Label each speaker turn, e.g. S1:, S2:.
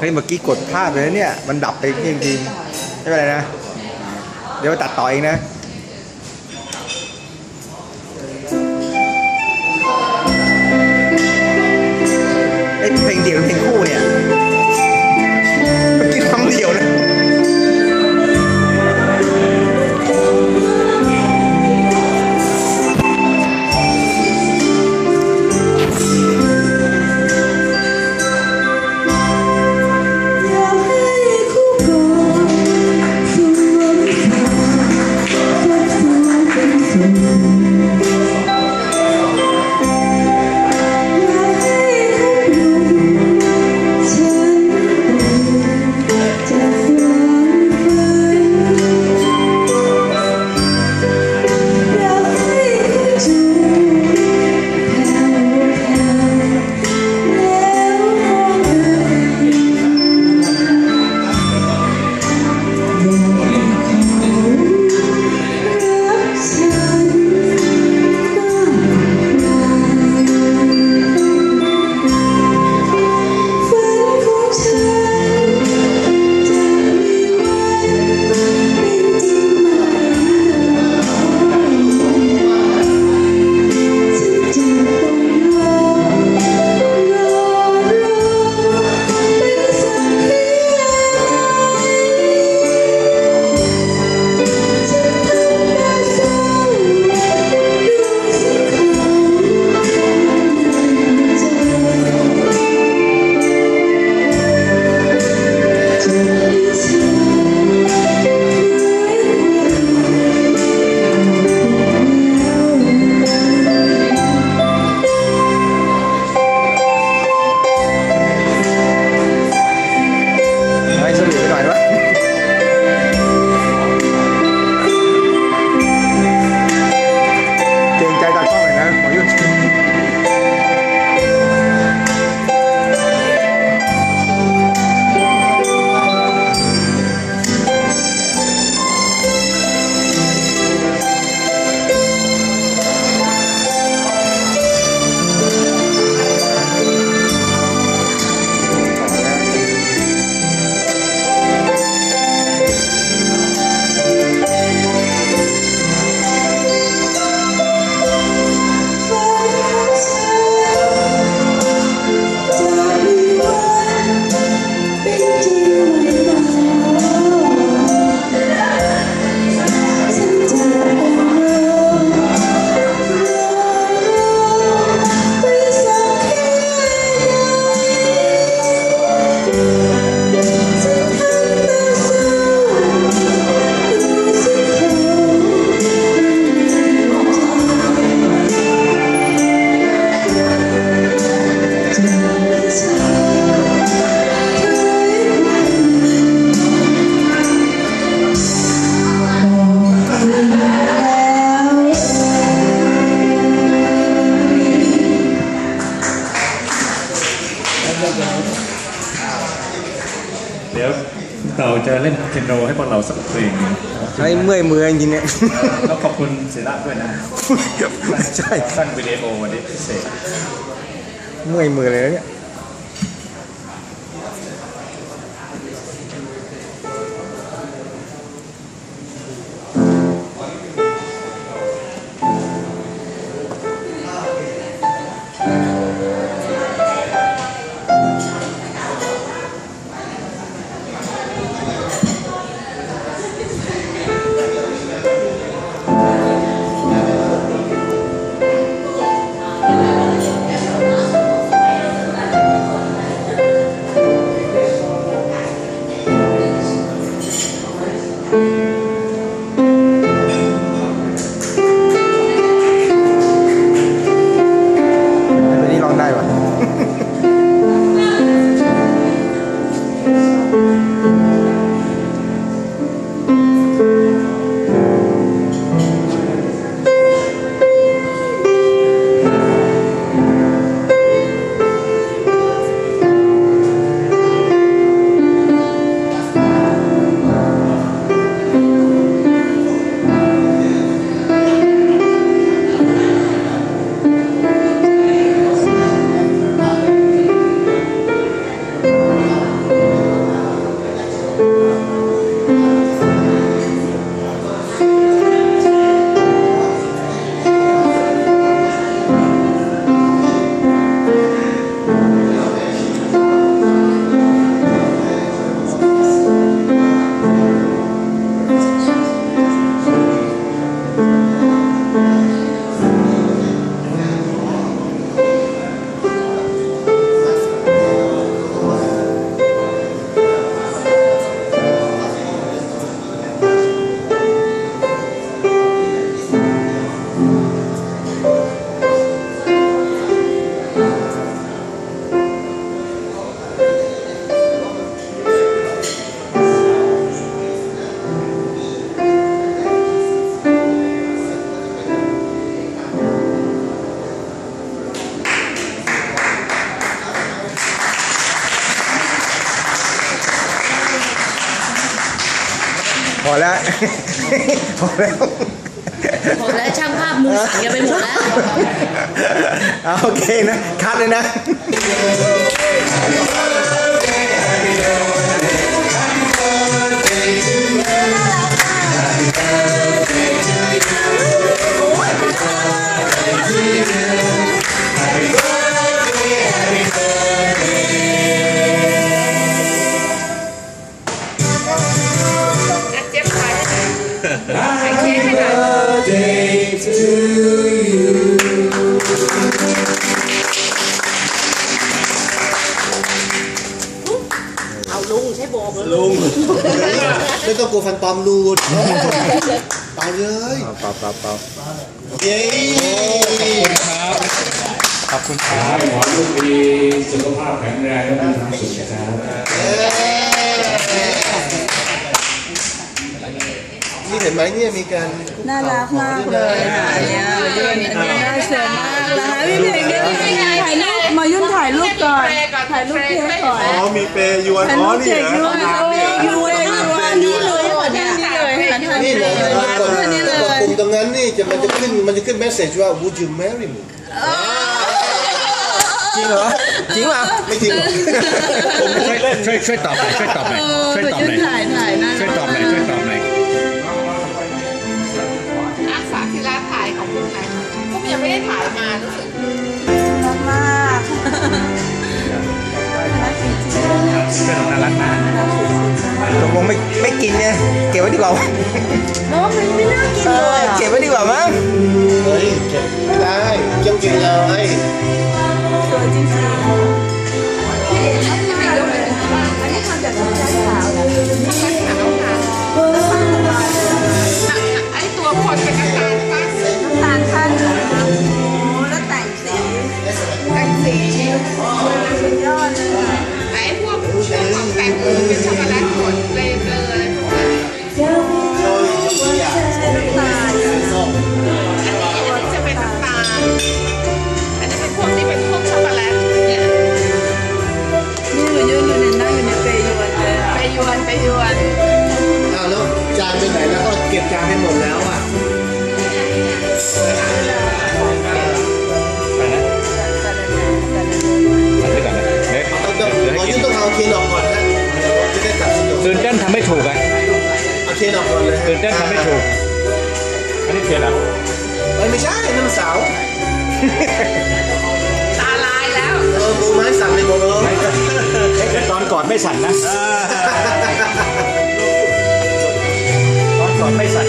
S1: เฮ้
S2: ยเมื่อกี้กดพลาดไปแล้วเนี่ย มันดับไปจริงจริงไม่เป็นไรนะ เดี๋ยวตัดต่อเองนะ เล่นเทน
S3: โนให้พวกเราสักเพลงนึง
S2: ใช้เมื่อยมือจริงเนี่ย
S3: แล้วขอบคุณเสระด้วยนะ
S2: ใช่
S3: สั้งวิดีโอวันนี้พิเศษ
S2: เมื่อยมือเลยเนี่ย
S1: พอแล้ว พอแล้ว
S4: หมดแล้วช่างภาพมือสั่นกันไปหมดแล้ว
S1: เอาโอเคนะ คัดเลยนะ
S5: เอาลุงใช้โบกเลย
S6: ลุงไม่ต้องกลัวฟันปลอมรูดเปล่าเลย
S1: เปล่าเปล่าเปล่า
S6: เย้
S3: ขอบคุณครับขอให้ลูกมีสุขภาพแข็งแรงและมีความสุขนะครับ
S6: ไหมเนี่ยมีการ
S2: น่ารักมากเลยค่ะอันเนี้ยเรื่องอันนี้น่าเชื่อมากนะคะพี่เพลงได้ถ่ายรูปมายุ่นถ่ายรูปก่อนถ่ายรูปเค้กก่อน
S6: อ๋อมีเปย์ยวน
S2: ถ่าย
S6: อ๋อ
S2: รูป
S6: นี่
S2: เค้ก
S6: เหร
S2: ด้
S6: อ
S2: วยโอ้ยยูเองยูอันนี้เลยอันนี้เลยค่ะท่าน
S6: นี่
S2: นี้
S6: เหร
S2: เล
S6: อยกด
S2: ท่านนี้เล
S6: กด
S2: ย
S6: ปุ่มตรงนั้นนี่จะมันจะขึ้นมันจะขึ้นเมสเซจว่า Would you marry me
S1: จริงเหรอจริงเปล่า
S6: ไม่จริงหรอก
S3: ช่วยช่วยช่วยตอบหน่อยช่วยตอบหน่อย
S2: เออ
S3: ช่วยตอบ
S2: ยุ่
S3: ห
S2: น
S3: น่อย
S2: ถ่ายถ่ายน่า
S3: ช่วยต
S2: รั
S3: อกบหน่อยช่วยตอบหน่อย
S5: ไม่ได้ถ่ายมารู้สึก
S2: รักมาก
S3: เป็นน่ารักมาก
S1: ตกลงไม่ไม่กินเนี่ยเก็บไว้ดีกว่า
S2: น้องมันไม่น่ากิน
S1: เอ
S2: เล
S1: อย
S2: อะ
S1: เก็บไว้ดีกว่ามั้ง
S6: เฮ้ยเก็บไม่ได้เจ้าจริงเลย
S2: สวยจริงๆ
S3: อันนี้เทียนอะ
S6: เอ้ยไม่ใช่นั่นมันเสา
S5: ตาลายแล้ว
S6: เออมือไม้สั่นเลยหมดเลย
S3: แต่ตอนกอดไม่สั่นนะ ตอนกอดไม่สั่น